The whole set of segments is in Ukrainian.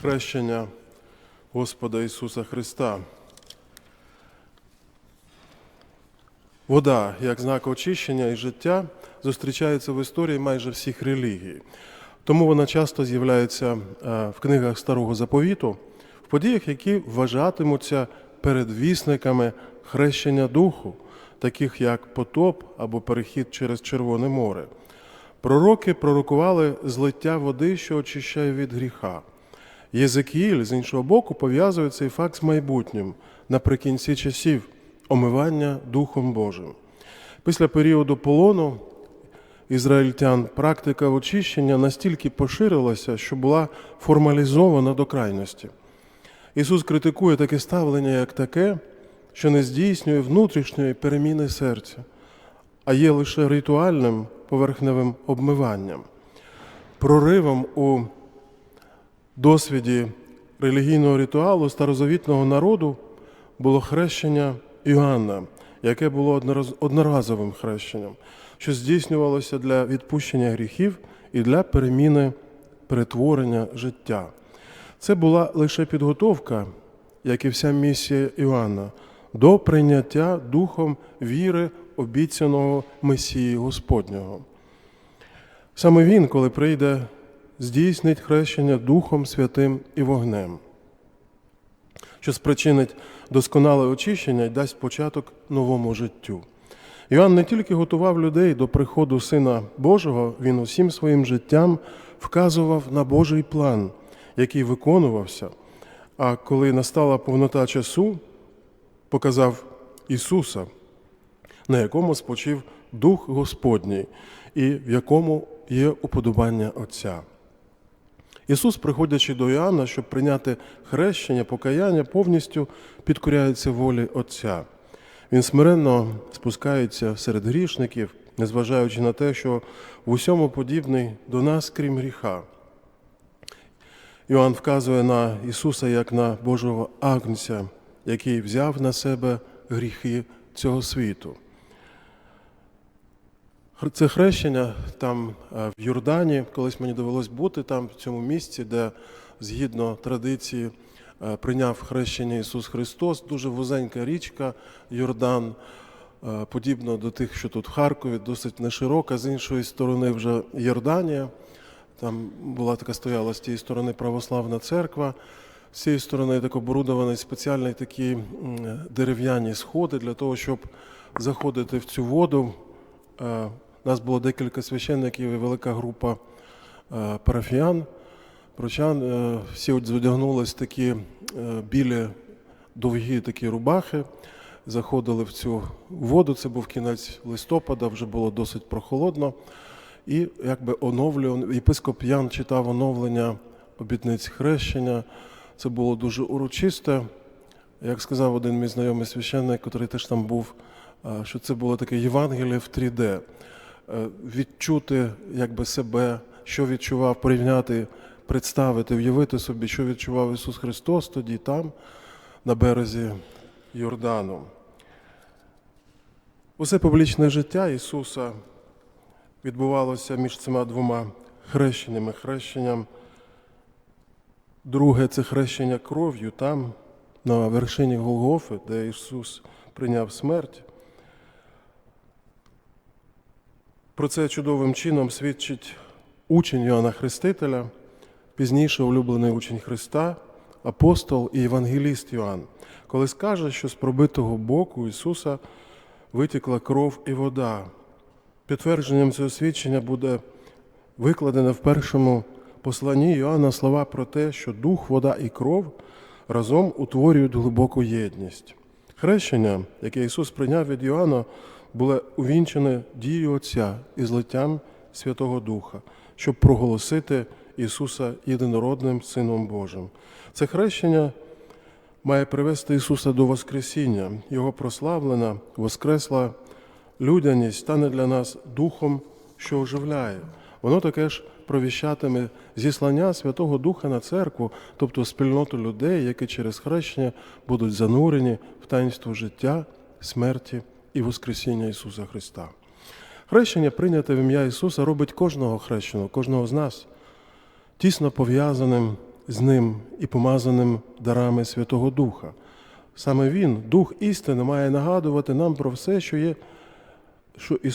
хрещення Господа Ісуса Христа. Вода, як знак очищення і життя, зустрічається в історії майже всіх релігій. Тому вона часто з'являється е, в книгах Старого Заповіту, в подіях, які вважатимуться передвісниками хрещення духу, таких як потоп або перехід через Червоне море. Пророки пророкували злиття води, що очищає від гріха. Єзекіїль, з іншого боку, пов'язує цей факт з майбутнім наприкінці часів омивання Духом Божим. Після періоду полону ізраїльтян практика очищення настільки поширилася, що була формалізована до крайності. Ісус критикує таке ставлення як таке, що не здійснює внутрішньої переміни серця, а є лише ритуальним поверхневим обмиванням, проривом у досвіді релігійного ритуалу старозавітного народу було хрещення Іоанна, яке було одноразовим хрещенням, що здійснювалося для відпущення гріхів і для переміни перетворення життя. Це була лише підготовка, як і вся місія Іоанна, до прийняття духом віри обіцяного Месії Господнього. Саме він, коли прийде, здійснить хрещення Духом Святим і вогнем, що спричинить досконале очищення і дасть початок новому життю. Іоанн не тільки готував людей до приходу Сина Божого, він усім своїм життям вказував на Божий план, який виконувався. А коли настала повнота часу, показав Ісуса, на якому спочив Дух Господній і в якому є уподобання Отця. Ісус, приходячи до Іоанна, щоб прийняти хрещення, покаяння, повністю підкоряється волі Отця. Він смиренно спускається серед грішників, незважаючи на те, що в усьому подібний до нас, крім гріха. Іоанн вказує на Ісуса як на Божого Агнця, який взяв на себе гріхи цього світу. Це хрещення там е, в Йордані, колись мені довелось бути там, в цьому місці, де згідно традиції е, прийняв хрещення Ісус Христос, дуже вузенька річка Йордан, е, подібно до тих, що тут в Харкові, досить неширока, з іншої сторони вже Йорданія. Там була така стояла з тієї сторони православна церква, з цієї сторони так оборудовані спеціальні такі дерев'яні сходи для того, щоб заходити в цю воду. Нас було декілька священників і велика група е, парафіян, прочан. Е, Всі одягнулись такі е, білі довгі такі рубахи, заходили в цю воду. Це був кінець листопада, вже було досить прохолодно. І якби оновлював, єпископ Ян читав оновлення обітниць хрещення. Це було дуже урочисте. Як сказав один мій знайомий священник, який теж там був, що це було таке Євангеліє в 3D. Е, Відчути якби себе, що відчував, порівняти, представити, уявити собі, що відчував Ісус Христос тоді там, на березі Йордану. Усе публічне життя Ісуса відбувалося між цими двома хрещеннями. Хрещенням Друге це хрещення кров'ю там, на вершині Голгофи, де Ісус прийняв смерть. Про це чудовим чином свідчить учень Йоанна Хрестителя, пізніше улюблений учень Христа, апостол і євангеліст Йоанн, коли скаже, що з пробитого боку Ісуса витікла кров і вода. Підтвердженням цього свідчення буде викладено в першому посланні Йоанна слова про те, що дух, вода і кров разом утворюють глибоку єдність. Хрещення, яке Ісус прийняв від Йоанна, було увінчене дією Отця і злиттям Святого Духа, щоб проголосити Ісуса єдинородним Сином Божим. Це хрещення має привести Ісуса до Воскресіння. Його прославлена, воскресла людяність стане для нас духом, що оживляє. Воно таке ж провіщатиме зіслання Святого Духа на церкву, тобто спільноту людей, які через хрещення будуть занурені в таїнство життя, смерті і Воскресіння Ісуса Христа. Хрещення, прийняте в ім'я Ісуса, робить кожного хрещеного, кожного з нас тісно пов'язаним з ним і помазаним дарами Святого Духа. Саме Він, Дух істини, має нагадувати нам про все, що є, що, е,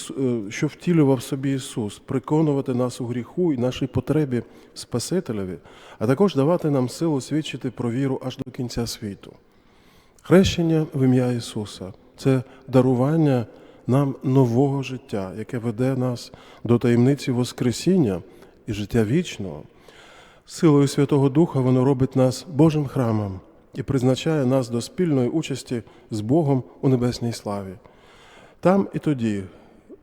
що втілював собі Ісус, приконувати нас у гріху і нашій потребі Спасителеві, а також давати нам силу свідчити про віру аж до кінця світу. Хрещення в ім'я Ісуса це дарування нам нового життя, яке веде нас до таємниці Воскресіння і життя вічного. Силою Святого Духа воно робить нас Божим храмом і призначає нас до спільної участі з Богом у небесній славі. Там і тоді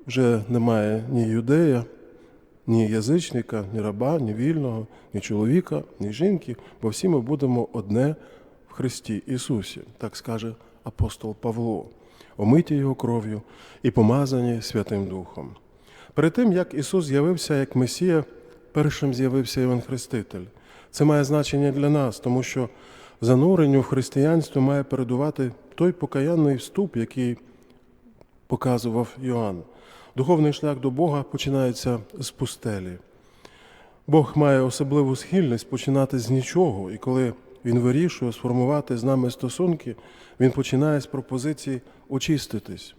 вже немає ні юдея, ні язичника, ні раба, ні вільного, ні чоловіка, ні жінки, бо всі ми будемо одне в Христі Ісусі, так скаже апостол Павло, омиті Його кров'ю і помазані Святим Духом. Перед тим, як Ісус з'явився як Месія, першим з'явився Іван Хреститель. Це має значення для нас, тому що зануренню в християнство має передувати той покаянний вступ, який показував Йоанн. Духовний шлях до Бога починається з пустелі. Бог має особливу схильність починати з нічого, і коли Він вирішує сформувати з нами стосунки, Він починає з пропозиції очиститись.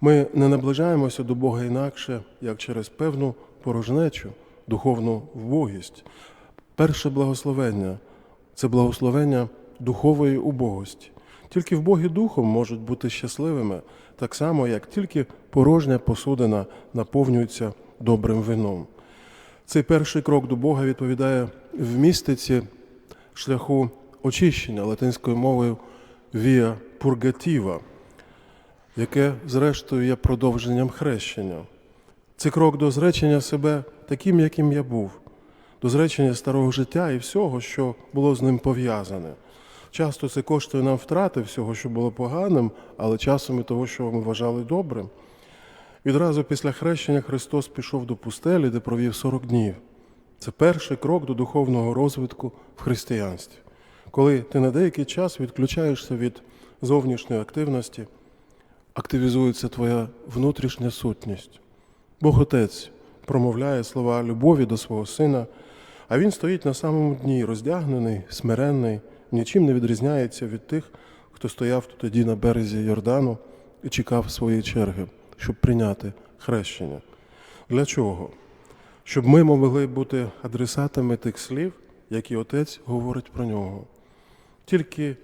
Ми не наближаємося до Бога інакше, як через певну порожнечу, духовну вбогість. Перше благословення це благословення духової убогості. Тільки в Богі духом можуть бути щасливими, так само, як тільки порожня посудина наповнюється добрим вином. Цей перший крок до Бога відповідає в містиці шляху очищення латинською мовою via purgativa, яке, зрештою, є продовженням хрещення. Це крок до зречення себе таким, яким я був, до зречення старого життя і всього, що було з ним пов'язане. Часто це коштує нам втрати всього, що було поганим, але часом і того, що ми вважали добрим. Відразу після хрещення Христос пішов до пустелі, де провів 40 днів. Це перший крок до духовного розвитку в християнстві. Коли ти на деякий час відключаєшся від зовнішньої активності, активізується твоя внутрішня сутність. Бог Отець промовляє слова любові до свого сина, а він стоїть на самому дні, роздягнений, смиренний, нічим не відрізняється від тих, хто стояв тоді на березі Йордану і чекав своєї черги, щоб прийняти хрещення. Для чого? Щоб ми могли бути адресатами тих слів, які Отець говорить про нього. Тільки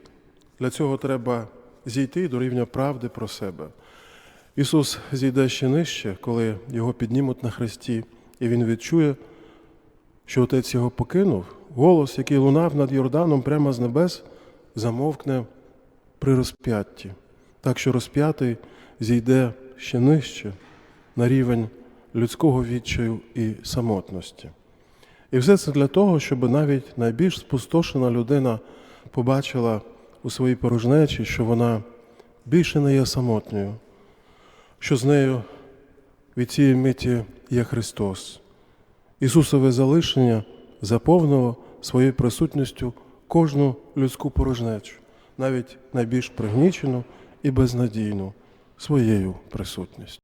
для цього треба зійти до рівня правди про себе. Ісус зійде ще нижче, коли його піднімуть на хресті, і Він відчує, що Отець його покинув. Голос, який лунав над Йорданом прямо з небес, замовкне при розп'ятті. Так що розп'ятий зійде ще нижче на рівень людського відчаю і самотності. І все це для того, щоб навіть найбільш спустошена людина побачила у своїй порожнечі, що вона більше не є самотньою, що з нею від цієї миті є Христос. Ісусове залишення заповнило своєю присутністю кожну людську порожнечу, навіть найбільш пригнічену і безнадійну своєю присутністю.